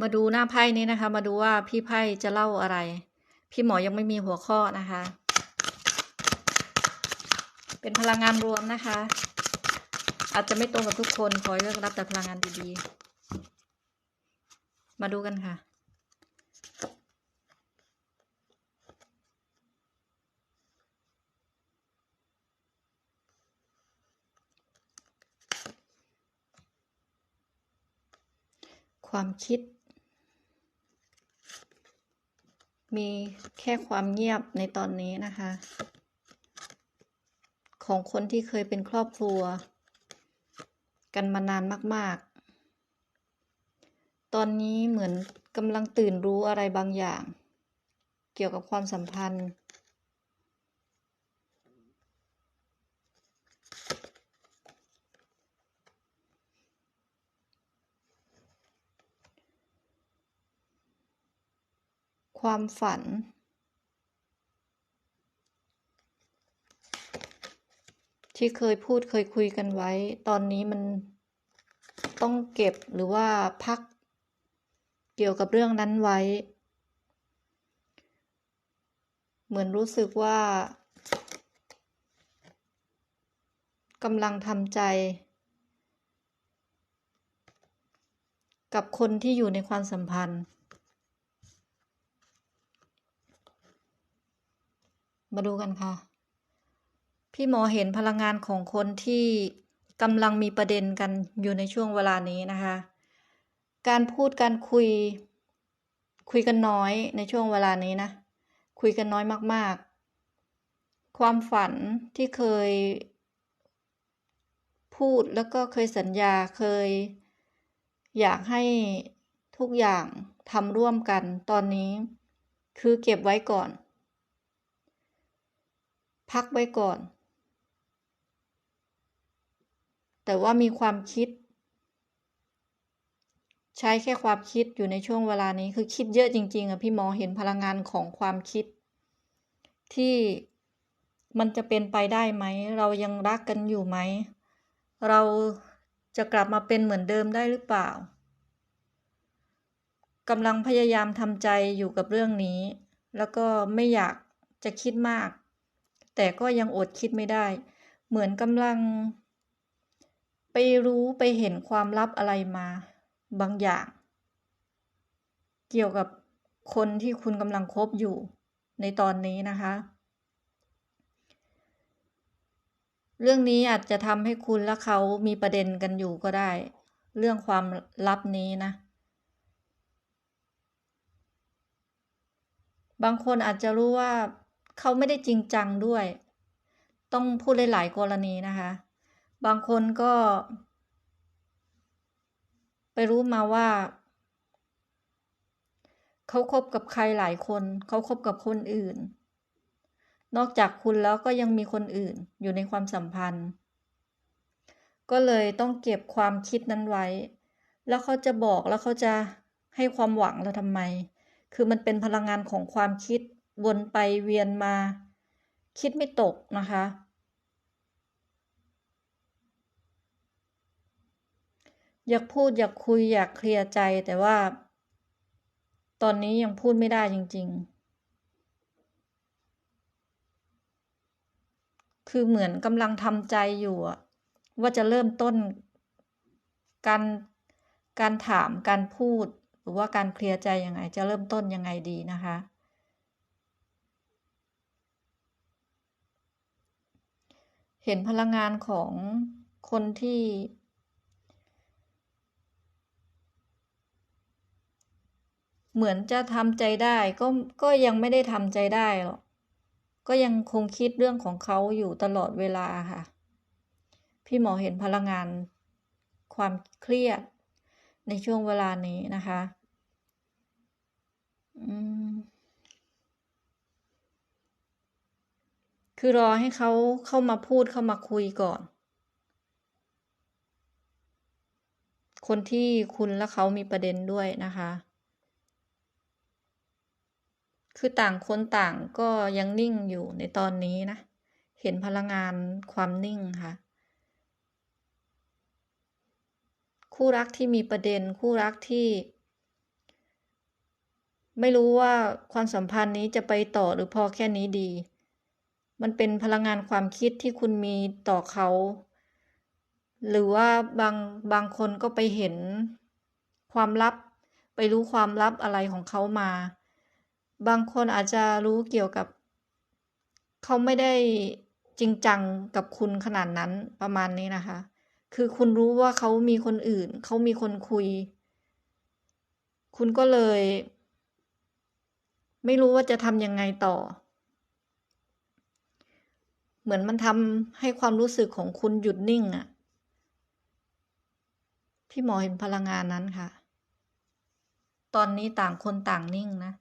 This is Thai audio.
มาดูหน้าไพ่นี้นะคะ มาดูว่าพี่ไพ่จะเล่าอะไร พี่หมอยังไม่มีหัวข้อนะคะ เป็นพลังงานรวมนะคะ อาจจะไม่ตรงกับทุกคนขอเลือกรับแต่พลังงานดีๆ มาดูกันค่ะความคิด มีแค่ความเงียบในตอนนี้นะคะ ของคนที่เคยเป็นครอบครัว กันมานานมาก ๆ ตอนนี้เหมือนกำลังตื่นรู้อะไรบางอย่าง เกี่ยวกับความสัมพันธ์ ความฝัน ที่เคยพูดเคยคุยกันไว้ ตอนนี้มันต้องเก็บหรือว่าพักเกี่ยวกับเรื่องนั้นไว้ เหมือนรู้สึกว่ากำลังทำใจ กับคนที่อยู่ในความสัมพันธ์ มาดูกันค่ะ พี่หมอเห็นพลังงานของคนที่กำลังมีประเด็นกันอยู่ในช่วงเวลานี้นะคะ การพูดการคุย คุยกันน้อยในช่วงเวลานี้นะ คุยกันน้อยมาก ๆ ความฝันที่เคย พูดแล้วก็เคยสัญญาเคย อยากให้ทุกอย่างทำร่วมกันตอนนี้ คือเก็บไว้ก่อน พักไว้ก่อน แต่ว่ามีความคิด ใช้แค่ความคิดอยู่ในช่วงเวลานี้คือคิดเยอะจริงๆอะพี่หมอเห็นพลังงานของความคิด ที่มันจะเป็นไปได้ไหม เรายังรักกันอยู่ไหม เราจะกลับมาเป็นเหมือนเดิมได้หรือเปล่ากำลังพยายามทำใจอยู่กับเรื่องนี้ แล้วก็ไม่อยากจะคิดมาก แต่ก็ยังอดคิดไม่ได้ เหมือนกำลัง ไปรู้ไปเห็นความลับอะไรมาบางอย่าง เกี่ยวกับคนที่คุณกำลังคบอยู่ในตอนนี้นะคะ เรื่องนี้อาจจะทำให้คุณและเขามีประเด็นกันอยู่ก็ได้ เรื่องความลับนี้นะ บางคนอาจจะรู้ว่า เขาไม่ได้จริงจังด้วย ต้องพูดหลายๆกรณีนะคะ บางคนก็ ไปรู้มาว่า เขาคบกับใครหลายคน เขาคบกับคนอื่น นอกจากคุณแล้วก็ยังมีคนอื่นอยู่ในความสัมพันธ์ ก็เลยต้องเก็บความคิดนั้นไว้ แล้วเขาจะบอกแล้วเขาจะให้ความหวังเราทำไม คือมันเป็นพลังงานของความคิด วนไปเวียนมา คิดไม่ตกนะคะ อยากพูดอยากคุยอยากเคลียร์ใจแต่ว่า ตอนนี้ยังพูดไม่ได้จริง ๆ คือเหมือนกำลังทำใจอยู่ว่าจะเริ่มต้นการการถามการพูดหรือว่าการเคลียร์ใจยังไงจะเริ่มต้นยังไงดีนะคะ เห็นพลังงานของคนที่ เหมือนจะทำใจได้ก็ก็ยังไม่ได้ทำใจได้หรอกก็ยังคงคิดเรื่องของเขาอยู่ตลอดเวลาค่ะ พี่หมอเห็นพลังงาน ความเครียดในช่วงเวลานี้นะคะ อืม คือรอให้เขาเข้ามาพูดเข้ามาคุยก่อน คนที่คุณและเขามีประเด็นด้วยนะคะ คือต่างคนต่างก็ยังนิ่งอยู่ในตอนนี้นะ เห็นพลังงานความนิ่งค่ะ คู่รักที่มีประเด็นคู่รักที่ไม่รู้ว่าความสัมพันธ์นี้จะไปต่อหรือพอแค่นี้ดี มันเป็นพลังงานความคิดที่คุณมีต่อเขา หรือว่าบางบางคนก็ไปเห็นความลับ ไปรู้ความลับอะไรของเขามา บางคนอาจจะรู้เกี่ยวกับ เขาไม่ได้จริงจังกับคุณขนาดนั้นประมาณนี้นะคะ คือคุณรู้ว่าเขามีคนอื่น เขามีคนคุย คุณก็เลย ไม่รู้ว่าจะทำยังไงต่อ เหมือนมันทำให้ความรู้สึกของคุณหยุดนิ่งอะพี่หมอเห็นพลังงานนั้นค่ะ ตอนนี้ต่างคนต่างนิ่งนะ